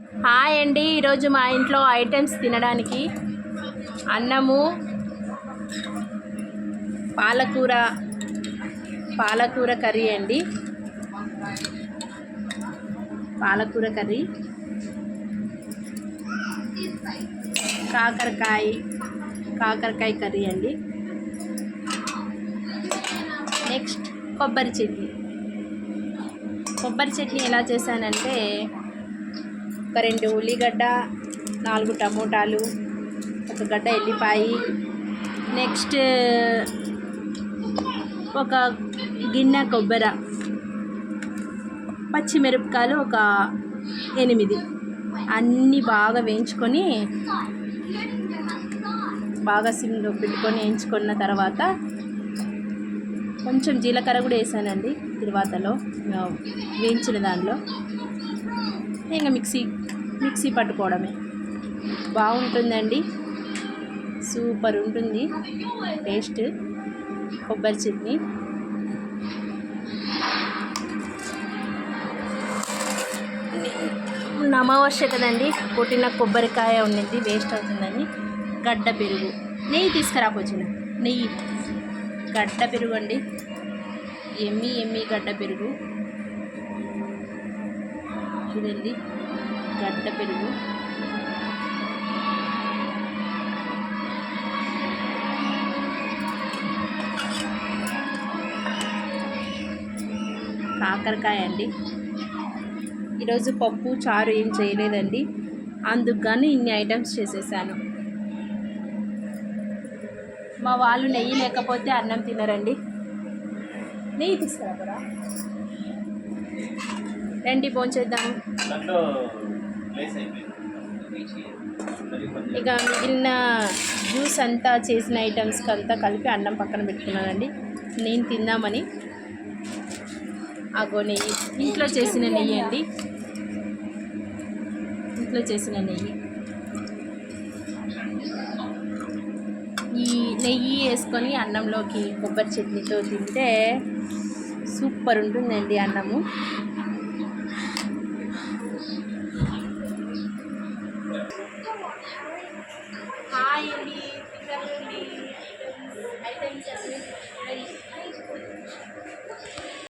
Hi అండి. ఈరోజు మా ఇంట్లో ఐటమ్స్ తినడానికి అన్నము పాలకూర పాలకూర కర్రీ అండి. పాలకూర కర్రీ కాకరకాయ కాకరకాయ కర్రీ అండి. నెక్స్ట్ కొబ్బరి చట్నీ. కొబ్బరి చట్నీ ఎలా చేశానంటే ఒక రెండు ఉల్లిగడ్డ నాలుగు టమోటాలు ఒక గడ్డ ఎల్లిపాయి. నెక్స్ట్ ఒక గిన్నె కొబ్బరి పచ్చిమిరపకాయలు ఒక ఎనిమిది. అన్నీ బాగా వేయించుకొని బాగా సిమ్లో పెట్టుకొని వేయించుకున్న తర్వాత కొంచెం జీలకర్ర కూడా వేసానండి తర్వాతలో వేయించిన దానిలో ఇంకా మిక్సీ మిక్సీ పట్టుకోవడమే. బాగుంటుందండి. సూపర్ ఉంటుంది. టేస్ట్. కొబ్బరి చట్నీ. అమావాస్య కదండి కొట్టిన కొబ్బరికాయ ఉండింది వేస్ట్ అవుతుందని గడ్డ పెరుగు. నెయ్యి తీసుకురాకొచ్చిన నెయ్యి. గడ్డ పెరుగు అండి. ఎమ్మి ఎమ్మి గడ్డ పెరుగు. చూడండి గడ్డ పెరుగు. కాకరకాయ అండి. ఈరోజు పప్పు చారు ఏం చేయలేదండి. అందుకు గాను ఇన్ని ఐటమ్స్ చేసేసాను. మా వాళ్ళు నెయ్యి లేకపోతే అన్నం తినరండి. నెయ్యి తీసుకురా రండి భోంచేద్దాం. దాంట్లో ఇక మిగిలిన జ్యూస్ అంతా చేసిన ఐటమ్స్కి అంతా కలిపి అన్నం పక్కన పెట్టుకున్నానండి. నేను తిందామని. అగో నెయ్యి. ఇంట్లో చేసిన నెయ్యి అండి. ఇంట్లో చేసిన నెయ్యి. ఈ నెయ్యి వేసుకొని అన్నంలోకి కొబ్బరి చట్నీతో తింటే సూపర్ ఉంటుందండి అన్నము. హాయ్ అండి పిల్లలండి ఐటమ్స్ అన్ని